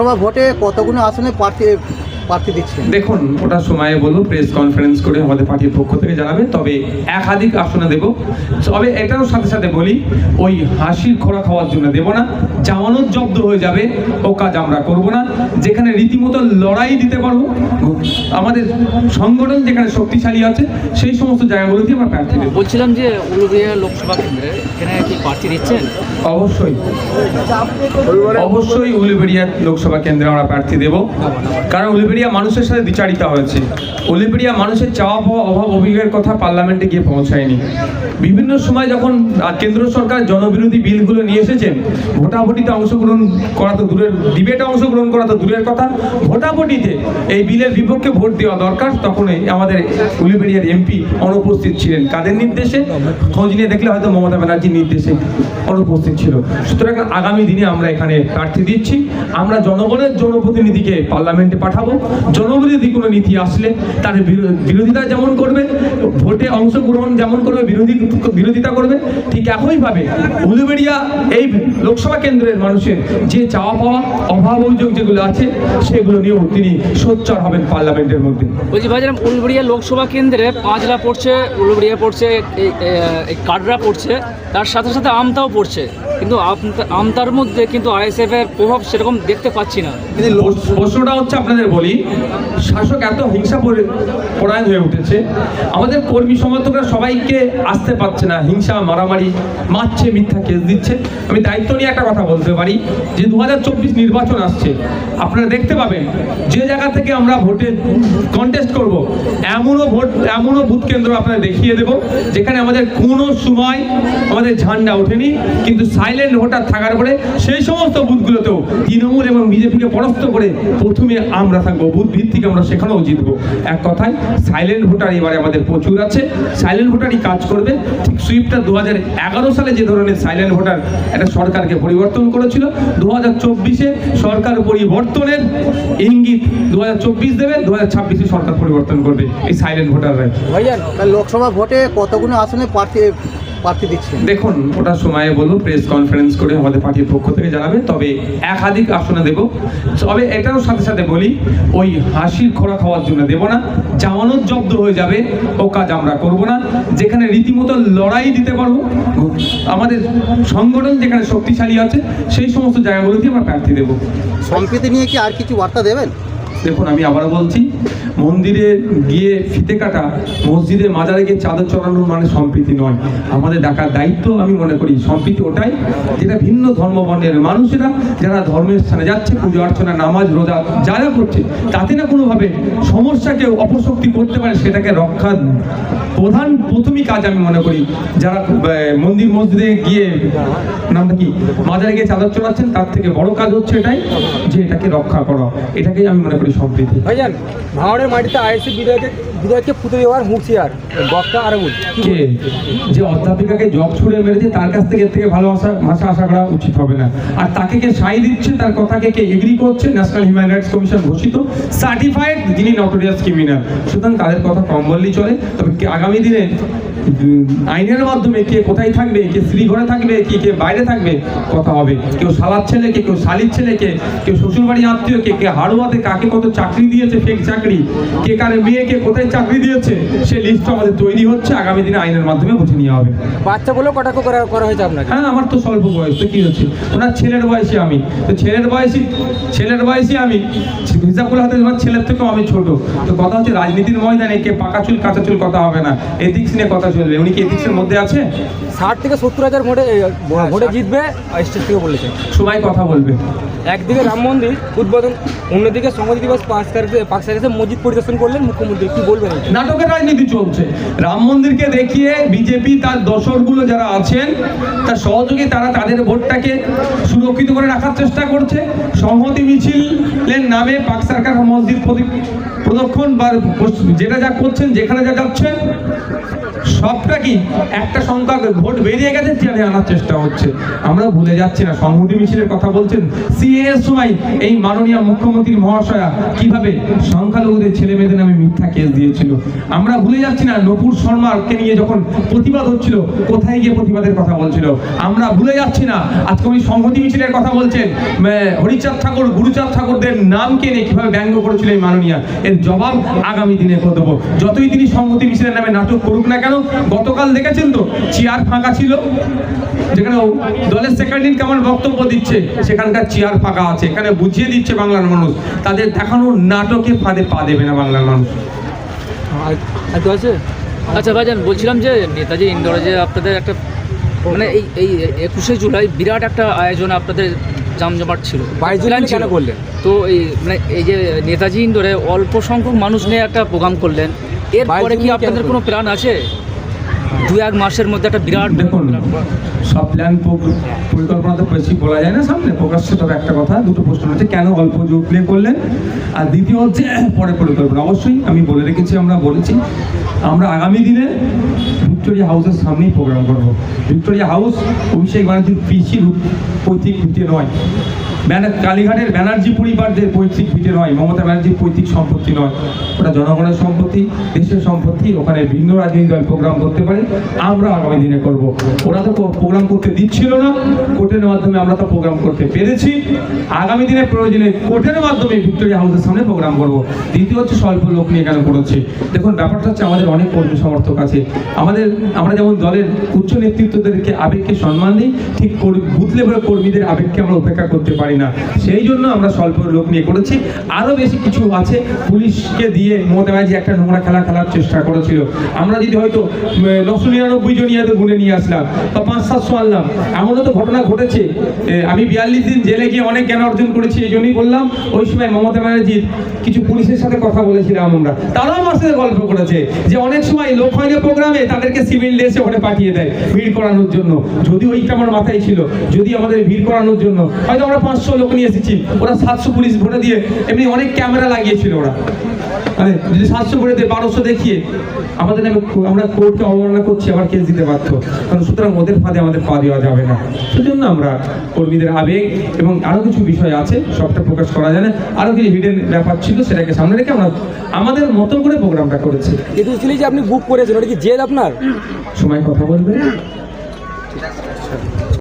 লোকসভা ভোটে কতগুলো আসনে প্রার্থী প্রার্থী দিচ্ছেন। দেখুন ওটা সময়ে বলব প্রেস কনফারেন্স করে আমাদের পার্টির পক্ষ থেকে জানাবেন তবে একাধিক আসনে দেব। তবে এটাও সাথে সাথে বলি ওই হাসির খোরা খাওয়ার জন্য দেব না। জামানত জব্দ হয়ে যাবে ও কাজ আমরা করব না। যেখানে রীতিমতো লড়াই দিতে পারব আমাদের সংগঠন যেখানে শক্তিশালী আছে সেই সমস্ত জায়গাগুলোতে আমরা প্রার্থী দেবো বলছিলাম যে উলুবেড়িয়া লোকসভা কেন্দ্রে এখানে কি প্রার্থী দিচ্ছেন? অবশ্যই। অবশ্যই উলুবেড়িয়া লোকসভা কেন্দ্রে আমরা প্রার্থী দেব। কারণ উলুবেড়িয়া মানুষের সাথে বিচারিতা হয়েছে। উলুবেড়িয়া মানুষের চাওয়া পাওয়া, অভাব অভিযোগের কথা পার্লামেন্টে গিয়ে পৌঁছায়নি। বিভিন্ন সময় যখন কেন্দ্র সরকার জনবিরোধী বিলগুলো নিয়ে এসেছেন, ভোটাভুটিতে অংশগ্রহণ করা তো দূরের, ডিবেটে অংশগ্রহণ করা তো দূরের কথা, ভোটাভুটিতে এই বিলের বিপক্ষে ভোট দেওয়া দরকার তখনই আমাদের উলুবেড়িয়ার এমপি অনুপস্থিত ছিলেন। কাদের নির্দেশে? খোঁজ নিয়ে দেখলে হয়তো মমতা ব্যানার্জির নির্দেশে। অনুপস্থিত ছিল। সুতরাং আগামী দিনে আমরা এখানে প্রার্থী দিচ্ছি। আমরা জনগণের জনপ্রতিনিধিকে পার্লামেন্টে পাঠাবো। জনবিরোধী কোনো নীতি আসলে তার বিরোধিতা যেমন করবে, ভোটে অংশগ্রহণ যেমন করবে, বিরোধী বিরোধিতা করবে, ঠিক একইভাবে উলুবেড়িয়া এই লোকসভা কেন্দ্রের মানুষের যে চাওয়া পাওয়া, অভাব অভিযোগ যেগুলো আছে, সেগুলো নিয়েও তিনি সোচ্চার হবেন পার্লামেন্টের মধ্যে। বলছি ভাইজান, উলুবেড়িয়া লোকসভা কেন্দ্রে পাঁচলা পড়ছে, উলুবেড়িয়া পড়ছে কাটরা পড়ছে, তার সাথে সাথে আমতাও পড়ছে। কিন্তু আমতা- আমতার মধ্যে কিন্তু আইএসএফ এর প্রভাব সেরকম দেখতে পাচ্ছি না। প্রশ্নটা হচ্ছে আপনাদের বলি, শাসক এত হিংসা পরি- পরায়ণ হয়ে উঠেছে, আমাদের কর্মী সমর্থকরা সবাইকে আসতে পারছে না, হিংসা, মারামারি, মারছে, মিথ্যা কেস দিচ্ছে। আমি দায়িত্ব নিয়ে একটা কথা বলতে পারি, যে দু হাজার চব্বিশ নির্বাচন আসছে, আপনারা দেখতে পাবেন, যে জায়গা থেকে আমরা ভোটে কন্টেস্ট করব, এমনও ভোট এমনও বুথ কেন্দ্র আপনারা দেখিয়ে দেব, যেখানে আমাদের কোনো সময় আমাদের ঝান্ডা ওঠেনি। কিন্তু সাইলেন্ট ভোটার থাকার পরে সেই সমস্ত বুথগুলোতেও তৃণমূল এবং বিজেপিকে পরাস্ত করে প্রথমে আমরা থাকব বুথ ভিত্তিক আমরা সেখানেও জিতবো। এক কথায় সাইলেন্ট ভোটার এবারে আমাদের প্রচুর আছে। সাইলেন্ট ভোটারই কাজ করবে। ঠিক সুইপটা দু সালে যে ধরনের সাইলেন্ট ভোটার একটা সরকারকে পরিবর্তন করেছিল দু হাজার চব্বিশে সরকার পরিবর্তনের ইঙ্গিত দু হাজার চব্বিশ দেবে দু হাজার ছাব্বিশে সরকার পরিবর্তন করবে এই সাইলেন্ট ভাইজান লোকসভা ভোটে কতগুলো আসনে প্রার্থী প্রার্থী দিচ্ছেন। দেখুন ওটা সময়ে বলব প্রেস কনফারেন্স করে আমাদের পার্টির পক্ষ থেকে জানাবেন তবে একাধিক আসনে দেব। তবে এটাও সাথে সাথে বলি ওই হাসির খোরা খাওয়ার জন্য দেব না জামানত জব্দ হয়ে যাবে ও কাজ আমরা করব না যেখানে রীতিমতো লড়াই দিতে পারব আমাদের সংগঠন যেখানে শক্তিশালী আছে সেই সমস্ত জায়গাগুলোতে আমরা প্রার্থী দেবো। সম্প্রীতি নিয়ে কি আর কিছু বার্তা দেবেন? দেখুন, আমি আবারও বলছি, মন্দিরে গিয়ে ফিতে কাটা, মসজিদে মাজারে গিয়ে চাদর চড়ানোর মানে সম্প্রীতি নয়। আমাদের ডাকার দায়িত্ব, আমি মনে করি, সম্প্রীতি ওটাই, যেটা ভিন্ন ধর্ম বর্ণের মানুষেরা, যারা ধর্মের স্থানে যাচ্ছে, পুজো অর্চনা, নামাজ, রোজা, যা যা করছে, তাতে না কোনোভাবে সমস্যাকে অপশক্তি করতে পারে, সেটাকে রক্ষা প্রধান, প্রথমই কাজ আমি মনে করি, যারা মন্দির, মসজিদে গিয়ে, নামটা কি, মাজারে গিয়ে চাদর চড়াচ্ছেন, তার থেকে বড় কাজ হচ্ছে এটাই, যে এটাকে রক্ষা করা। এটাকেই আমি মনে করি সম্প্রীতি। ভাইজান ভাঙড়ের মাটিতে আইএসসি বিধায়কে বিধায়ককে পুঁতে দেওয়ার হুঁশিয়ার বক্তা আরাবুল কে যে অধ্যাপিকাকে জব ছুড়ে মেরেছে তার কাছ থেকে থেকে ভালোবাসা ভাষা আশা করা উচিত হবে না। আর তাকে কে সাই দিচ্ছে তার কথাকে কে এগ্রি করছে ন্যাশনাল হিউম্যান রাইটস কমিশন ঘোষিত সার্টিফাইড যিনি নটোরিয়াস ক্রিমিনাল সুতরাং তাদের কথা কম বললেই চলে তবে আগামী দিনে আইনের মাধ্যমে কে কোথায় থাকবে কে স্ত্রী ঘরে থাকবে কি কে বাইরে থাকবে কথা হবে। কেউ সালার ছেলেকে কেউ শালির ছেলেকে কেউ শ্বশুরবাড়ি আত্মীয় কে হাড়ুয়াতে কাকে কত চাকরি দিয়েছে ফেক চাকরি কে কারে মেয়েকে কোথায় চাকরি দিয়েছে সে লিস্ট আমাদের তৈরি হচ্ছে আগামী দিনে আইনের মাধ্যমে বুঝে নেওয়া হবে। বাচ্চা বলেও কটাক্ষ করা করা হয়েছে আপনাকে? হ্যাঁ আমার তো স্বল্প বয়স তো কি হচ্ছে? ওনার ছেলের বয়সী আমি। তো ছেলের বয়সী ছেলের বয়সী আমি। হিসাব করে হাতে আমার ছেলের থেকেও আমি ছোট। তো কথা হচ্ছে রাজনীতির ময়দানে কে পাকা চুল কাঁচা চুল কথা হবে না। এথিক্স নিয়ে কথা চলবে উনি কি এথিক্সের মধ্যে আছে? ষাট থেকে সত্তর হাজার ভোটে ভোটে জিতবে স্টেট থেকে বলেছে। সবাই কথা বলবে। একদিকে রাম মন্দির উদ্বোধন অন্যদিকে সংহতি দিবস পাঁচ তারিখে পাঁচ তারিখে মসজিদ পরিদর্শন করলেন মুখ্যমন্ত্রী। কি বলবেন নাটকের রাজনীতি চলছে। রাম মন্দিরকে দেখিয়ে বিজেপি তার দর্শকগুলো যারা আছেন তার সহযোগী তারা তাদের ভোটটাকে সুরক্ষিত করে রাখার চেষ্টা করছে। সংহতি মিছিলের নামে পাক সরকার মসজিদ প্রদি- প্রদক্ষণ বা যেটা যা করছেন যেখানে যা যাচ্ছেন সবটা কি? একটা সংখ্যা ভোট বেরিয়ে গেছে টেনে আনার চেষ্টা হচ্ছে। আমরা ভুলে যাচ্ছি না, সংহতি মিছিলের কথা বলছেন সিএ সময় এই মাননীয় মুখ্যমন্ত্রী মহাশয়া কীভাবে সংখ্যালঘুদের ছেলে মেয়েদের নামে মিথ্যা কেস দিয়েছিল। আমরা ভুলে যাচ্ছি না, নপুর শর্মাকে নিয়ে যখন প্রতিবাদ হচ্ছিল, কোথায় গিয়ে প্রতিবাদের কথা বলছিল? আমরা ভুলে যাচ্ছি না, আজকে উনি সংহতি মিছিলের কথা বলছেন। হরিচাঁদ ঠাকুর, গুরুচাঁদ ঠাকুরদের নামকে নিয়ে কীভাবে ব্যঙ্গ করেছিল এই মাননীয়া? এর জবাব আগামী দিনে দেবো। যতই তিনি সংহতি মিছিলের নামে নাটক করুক না কেন গতকাল দেখেছেন তো? চেয়ার ফাঁকা ছিল। যেখানে দলের সেক্রেটারি কেমন বক্তব্য দিচ্ছে সেখানকার চেয়ার ফাঁকা আছে। এখানে বুঝিয়ে দিচ্ছে বাংলার মানুষ। তাদের দেখানো নাটকে ফাঁদে পা দেবে না বাংলার মানুষ। আছে? আচ্ছা ভাইজান বলছিলাম যে নেতাজি ইন্দোরে যে আপনাদের একটা মানে এই এই একুশে জুলাই বিরাট একটা আয়োজন আপনাদের জামজমাট ছিল। বাইশ জুলাই Plan কেন করলেন? তো এই মানে এই যে নেতাজি ইন্দোরে অল্প সংখ্যক মানুষ নিয়ে একটা প্রোগ্রাম করলেন। এরপরে কি আপনাদের কোনো প্ল্যান আছে? দু এক মাসের মধ্যে একটা বিরাট দেখুন সব প্ল্যান পরিকল্পনা তো বেশি বলা যায় না সামনে প্রকাশ্যে তবে একটা কথা দুটো প্রশ্ন হচ্ছে কেন অল্প যোগ প্লে করলেন? আর দ্বিতীয় হচ্ছে পরে পরিকল্পনা। অবশ্যই আমি বলে রেখেছি আমরা বলেছি আমরা আগামী দিনে ভিক্টোরিয়া হাউসের সামনেই প্রোগ্রাম করব। ভিক্টোরিয়া হাউস অভিষেক ব্যানার্জির পিসি পৈতৃক নয়। ব্যানার, কালীঘাটের ব্যানার্জি পরিবারদের পৈতৃক ভিটে নয়, মমতা ব্যানার্জির পৈতৃক সম্পত্তি নয়। ওটা জনগণের সম্পত্তি, দেশের সম্পত্তি ওখানে ভিন্ন রাজনৈতিক দল প্রোগ্রাম করতে পারে। আমরা আগামী দিনে করব। ওরা তো প্রোগ্রাম করতে দিচ্ছিল না, কোর্টের মাধ্যমে আমরা তো প্রোগ্রাম করতে পেরেছি। আগামী দিনে প্রয়োজনে কোর্টের মাধ্যমে ভিক্টোরিয়া হাউসের সামনে প্রোগ্রাম করব। দ্বিতীয় হচ্ছে স্বল্প লোক নিয়ে কেন করেছে? দেখুন, ব্যাপারটা হচ্ছে আমাদের অনেক কর্মী সমর্থক আছে। আমাদের, আমরা যেমন দলের উচ্চ নেতৃত্বদেরকে আবেগকে সম্মান দিই, ঠিক বুথ লেভেলের কর্মীদের আবেগকে আমরা উপেক্ষা করতে পারি সেই জন্য আমরা স্বল্প লোক নিয়ে করেছি। আরও বেশি কিছু আছে। পুলিশকে দিয়ে মমতা ব্যানার্জি একটা নোংরা খেলা খেলার চেষ্টা করেছিল। আমরা যদি হয়তো নশো নিরানব্বই জন ইয়াদের গুনে নিয়ে আসলাম বা পাঁচ সাতশো আনলাম। এমনও তো ঘটনা ঘটেছে। আমি বিয়াল্লিশ দিন জেলে গিয়ে অনেক জ্ঞান অর্জন করেছি, এই জন্যই বললাম, ওই সময় মমতা ব্যানার্জির কিছু পুলিশের সাথে কথা বলেছিলাম আমরা। তারাও আমার সাথে গল্প করেছে যে অনেক সময় লোক হয় না প্রোগ্রামে, তাদেরকে সিভিল ড্রেসে ওখানে পাঠিয়ে দেয় ভিড় করানোর জন্য। যদি ওইটা আমার মাথায় ছিল, যদি আমাদের ভিড় করানোর জন্য। হয়তো আমরা পাঁচশো লোক নিয়ে এসেছি। ওরা সাতশো পুলিশ ভোটে দিয়ে এমনি অনেক ক্যামেরা লাগিয়েছিল ওরা। মানে যদি সাতশো করে দিয়ে বারোশো দেখিয়ে আমাদের নামে আমরা কোর্টকে অবমাননা করছি আবার কেস দিতে পারতো কারণ সুতরাং ওদের ফাঁদে আমাদের পা দেওয়া যাবে না। সেজন্য আমরা কর্মীদের আবেগ এবং আরও কিছু বিষয় আছে সবটা প্রকাশ করা যায় না। আরও কিছু হিডেন ব্যাপার ছিল সেটাকে সামনে রেখে আমরা আমাদের মতন করে প্রোগ্রামটা করেছি। একুশ জুলাই যে আপনি বুক করেছেন ওটা কি জেল আপনার? সময় কথা বলবে